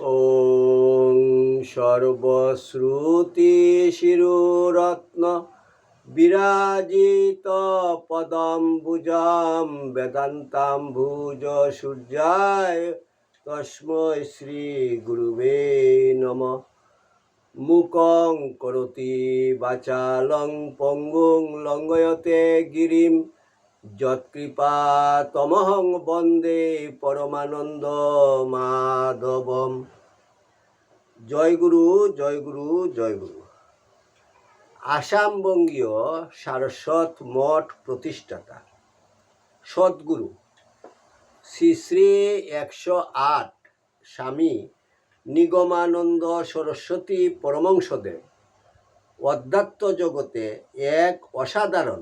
ॐ सर्वश्रुतिशिरुरत्न विराजित पदम्बुजां वेदान्ताम्बुज सूर्याय तस्मै श्रीगुरुवे नमः মুকং করতি বাচালং পঙ্গুং লঙ্গয়তে গিরিম যৎকৃপা তমহং বন্দে পরমানন্দ মাধবম। জয় গুরু জয় গুরু জয় গুরু। আসাম বঙ্গীয় সারস্বত মঠ প্রতিষ্ঠাতা, সদ্গুরু, শ্রী শ্রী একশো আট স্বামী নিগমানন্দ সরস্বতী পরমংসদেব। অধ্যাত্ম জগতে এক অসাধারণ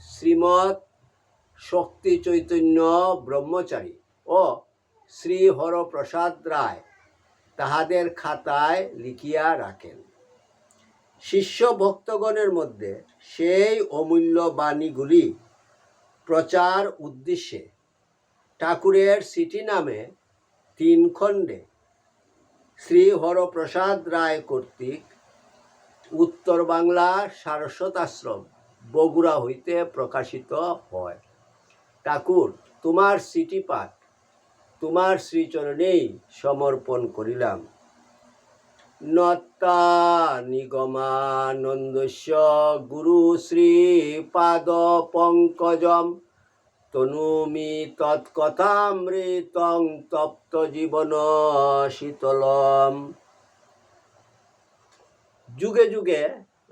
শ্রীমৎ শক্তি চৈতন্য ব্রহ্মচারী ও শ্রী হরপ্রসাদ রায় তাহাদের খাতায় লিখিয়া রাখেন। শিষ্য ভক্তগণের মধ্যে সেই অমূল্য বাণীগুলি প্রচার উদ্দেশ্যে ঠাকুরের সিটি নামে তিন খণ্ডে শ্রী হরপ্রসাদ রায় কর্তৃক উত্তর বাংলা সারস্বত আশ্রম বগুড়া হইতে প্রকাশিত হয়। ঠাকুর, তোমার সিটি পাঠ তোমার শ্রীচরণেই সমর্পণ করিলাম। নত্তা নিগমানন্দস্য গুরু শ্রী পাদ পঙ্কজম, তনুমি তৎকথামৃতং তপ্ত জীবন শীতলম। যুগে যুগে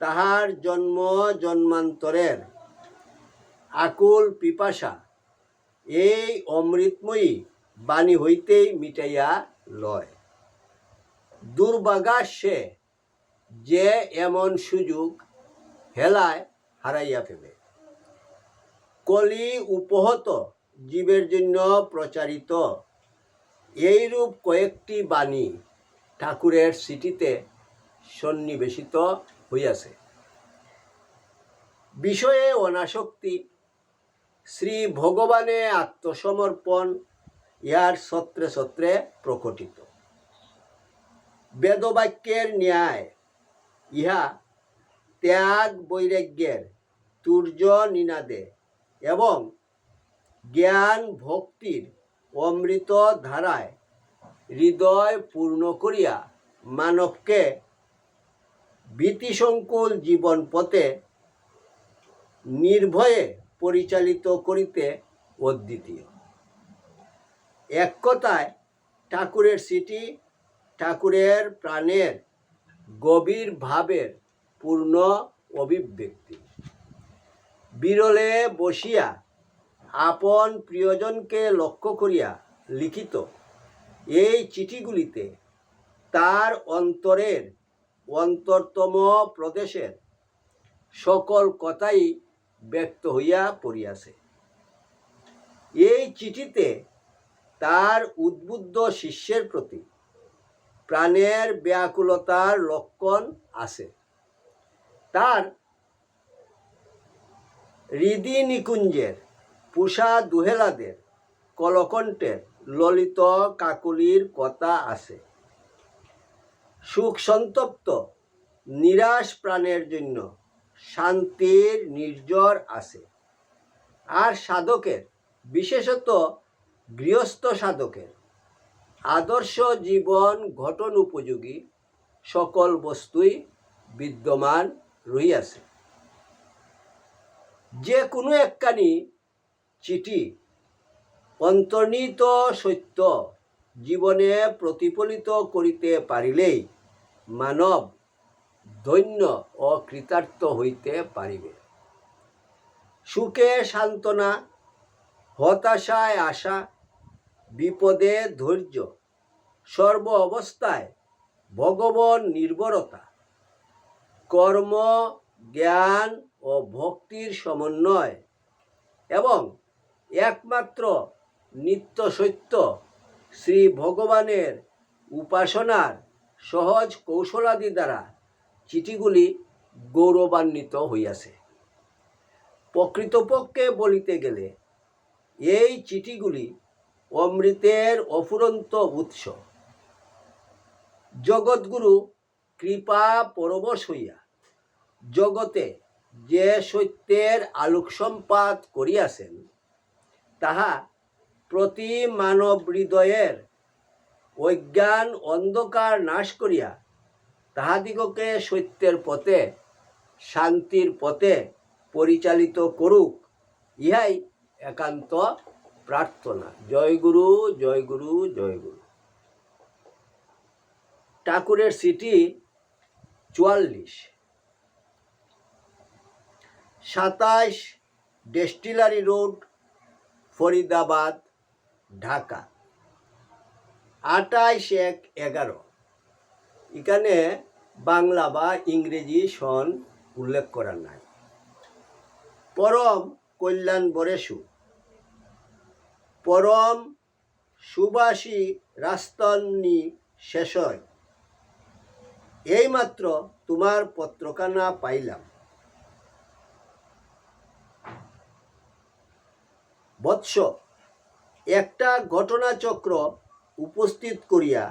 তাহার জন্ম জন্মান্তরের আকুল পিপাসা। এই অমৃতময়ী বাণী হইতেই মিটাইয়া লয়। দুর্বাগা সে যে এমন সুযোগ হেলায় হারাইয়া ফেলে। কলি উপহত জীবের জন্য প্রচারিত এইরূপ কয়েকটি বাণী ঠাকুরের সিটিতে সন্নিবেশিত হইয়াছে। বিষয়ে অনাসক্তি, শ্রী ভগবানে আত্মসমর্পণ ইহার সত্রে সত্রে প্রকটিত। বেদবাক্যের ন্যায় ইহা ত্যাগ বৈরাগ্যের তুর্য নিনাদে এবং জ্ঞান ভক্তির অমৃত ধারায় হৃদয় পূর্ণ করিয়া মানবকে ভীতিসংকুল জীবন পথে নির্ভয়ে পরিচালিত করিতে অদ্বিতীয়। এক কথায়, ঠাকুরের সিটি ঠাকুরের প্রাণের গভীর ভাবের পূর্ণ অভিব্যক্তি। বিরলে বসিয়া আপন প্রিয়জনকে লক্ষ্য করিয়া লিখিত এই চিঠিগুলিতে তার অন্তরের অন্তরতম প্রদেশের সকল কথাই ব্যক্ত হইয়া পড়িয়াছে। এই চিঠিতে তার উদ্বুদ্ধ শিষ্যের প্রতি প্রাণের ব্যাকুলতার লক্ষণ আছে। তার হৃদি নিকুঞ্জের পুষা দুহেলাদের কলকণ্ঠের ললিত কাকুলির কথা আছে। সুখ সন্তপ্ত, নিরাশ প্রাণের জন্য শান্তির নির্জর আছে। আর সাধকের, বিশেষত গৃহস্থ সাধকের, আদর্শ জীবন গঠন উপযোগী সকল বস্তুই বিদ্যমান রহিয়াছে। যে কোনো একখানি চিঠি অন্তর্নিহিত সত্য জীবনে প্রতিফলিত করিতে পারিলেই মানব ধন্য ও কৃতার্থ হইতে পারিবে। সুখে সান্ত্বনা, হতাশায় আশা, বিপদে ধৈর্য, সর্ব অবস্থায় ভগবান নির্ভরতা কর্ম, জ্ঞান ও ভক্তির সমন্বয় এবং একমাত্র নিত্য সত্য শ্রী ভগবানের উপাসনার সহজ কৌশলাদি দ্বারা চিঠিগুলি গৌরবান্বিত হইয়াছে। প্রকৃতপক্ষে বলিতে গেলে, এই চিঠিগুলি অমৃতের অফুরন্ত উৎস। জগৎগুরু কৃপা পরবশ হইয়া জগতে যে সত্যের আলোক সম্পাদ করিয়াছেন, তাহা প্রতি মানব হৃদয়ের অজ্ঞান অন্ধকার নাশ করিয়া তাহাদিগকে সত্যের পথে, শান্তির পথে পরিচালিত করুক, ইহাই একান্ত প্রার্থনা। জয় গুরু জয় গুরু জয় গুরু। ঠাকুরের সিটি চুয়াল্লিশ। সাতাইশ ডেস্টিলারি রোড, ফরিদাবাদ, ঢাকা। আটাইশ এক এগারো। এখানে বাংলা বা ইংরেজি সন উল্লেখ করা নাই। পরম কল্যাণ বরেশু। পরম সুবাসী রাস্তন্নি শেষয় এইমাত্র তোমার পত্রখানা পাইলাম। বৎস। একটা ঘটনাচক্র উপস্থিত করিয়া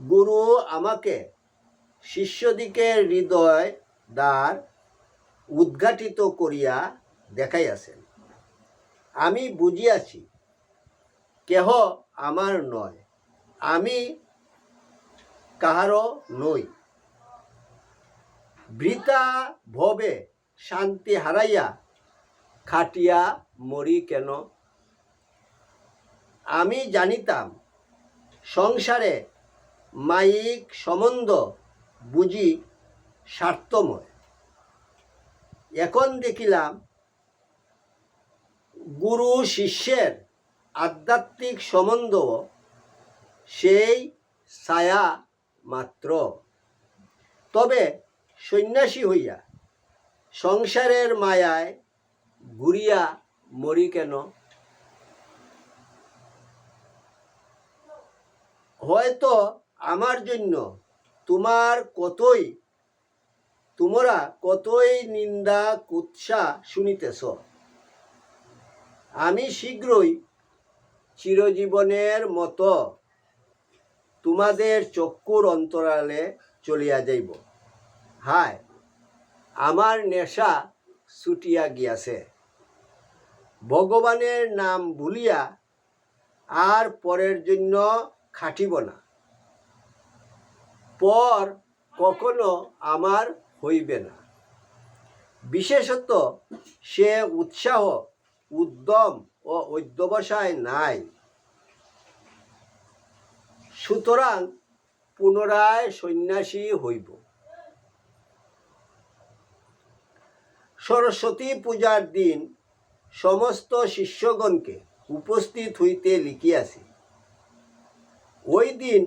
গুরু আমাকে শিষ্যদিকের হৃদয় দ্বার উদ্ঘাটিত করিয়া দেখাইয়াছেন। আমি বুঝিয়াছি, কেহ আমার নয়, আমি কাহারও নই। বৃতা ভবে শান্তি হারাইয়া খাটিয়া মরি কেন? আমি জানিতাম সংসারে মায়িক সম্বন্ধ বুঝি স্বার্থময়। এখন দেখিলাম গুরু শিষ্যের আধ্যাত্মিক সম্বন্ধ সেই ছায়া মাত্র। তবে সন্ন্যাসী হইয়া সংসারের মায়ায় ঘুরিয়া মরি কেন? হয়তো আমার জন্য তোমার কতই, তোমরা কতই নিন্দা কুৎসা শুনিতেছ। আমি শীঘ্রই চিরজীবনের মতো তোমাদের চক্ষুর অন্তরালে চলিয়া যাইব। হায়, আমার নেশা ছুটিয়া গিয়াছে। ভগবানের নাম ভুলিয়া আর পরের জন্য খাটিব না। পর কখনো আমার হইবে না। বিশেষত সে উৎসাহ, উদ্যম ও অধ্যবসায় নাই। সুতরাং পুনরায় সন্ন্যাসী হইব। সরস্বতী পূজার দিন সমস্ত শিষ্যগণকে উপস্থিত হইতে লিখিয়াছি। ওই দিন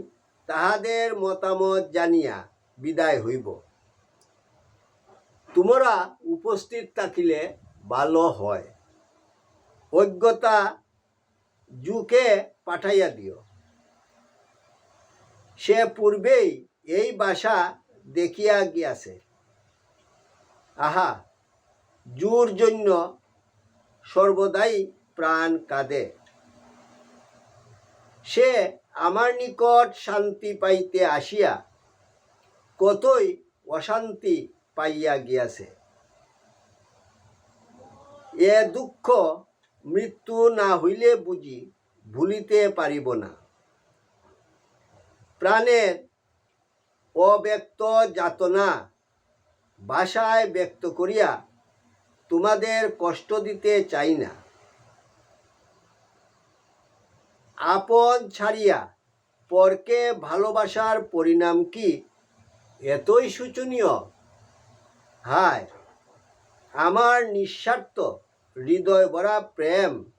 তাহাদের মতামত জানিয়া বিদায় হইব। তোমরা উপস্থিত থাকিলে ভালো হয়। অজ্ঞতা জুকে পাঠাইয়া দিও। সে পূর্বেই এই বাসা দেখিয়া গিয়াছে। আহা, জোর জন্য সর্বদাই প্রাণ কাঁদে। সে আমার নিকট শান্তি পাইতে আসিয়া কতই অশান্তি পাইয়া গিয়াছে। এ দুঃখ মৃত্যু না হইলে বুঝি ভুলিতে পারিব না। প্রাণের অব্যক্ত যাতনা ভাষায় ব্যক্ত করিয়া তোমাদের কষ্ট দিতে চাই না। আপন ছাড়িয়া পরকে ভালোবাসার পরিণাম কি? এতই শোচনীয়। হায়, আমার নিঃস্বার্থ হৃদয় ভরা প্রেম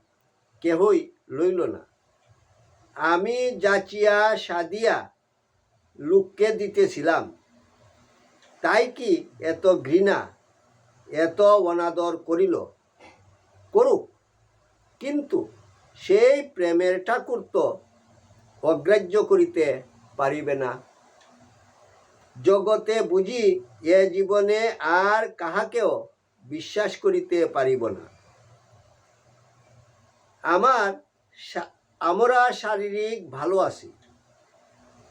কেহই লইল না। আমি যাচিয়া সাদিয়া লোককে দিতেছিলাম। তাই কি এত ঘৃণা, এত অনাদর করিল? করুক। কিন্তু সেই প্রেমের ঠাকুর তো অগ্রাহ্য করিতে পারিবে না। জগতে বুঝি এ জীবনে আর কাহাকেও বিশ্বাস করিতে পারিব না। আমার আমরা শারীরিক ভালো আছি।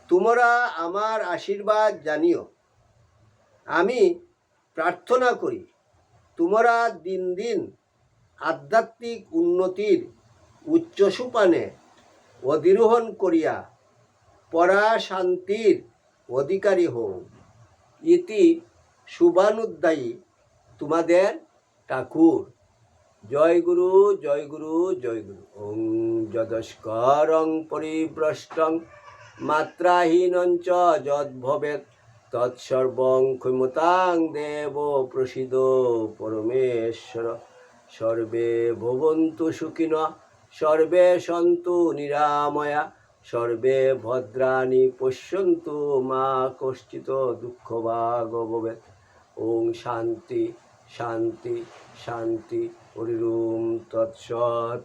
তোমরা আমার আশীর্বাদ জানিও। আমি প্রার্থনা করি, তোমরা দিন দিন আধ্যাত্মিক উন্নতির উচ্চ সুপানে অধিরোহণ করিয়া পরা শান্তির অধিকারী হও। ইতি শুভানুদ্দায়ী তোমাদের ঠাকুর। জয় গুরু জয় গুরু জয় গুরু। ওং যদস্করং পরিভ্রষ্টং মাত্রাহীনঞ্চ যদ্ভবেৎ তৎসর্বং ক্ষমতাং দেব প্রসিদ পরমেশ্বর। সর্বে ভবন্তু সুখিন সর্বে সন্তু নিরাময়া, সর্বে ভদ্রাণি পশ্যন্তু মা কশ্চিত দুঃখ ভবেৎ। ওং শান্তি শান্তি শান্তি হরিম তৎসৎ।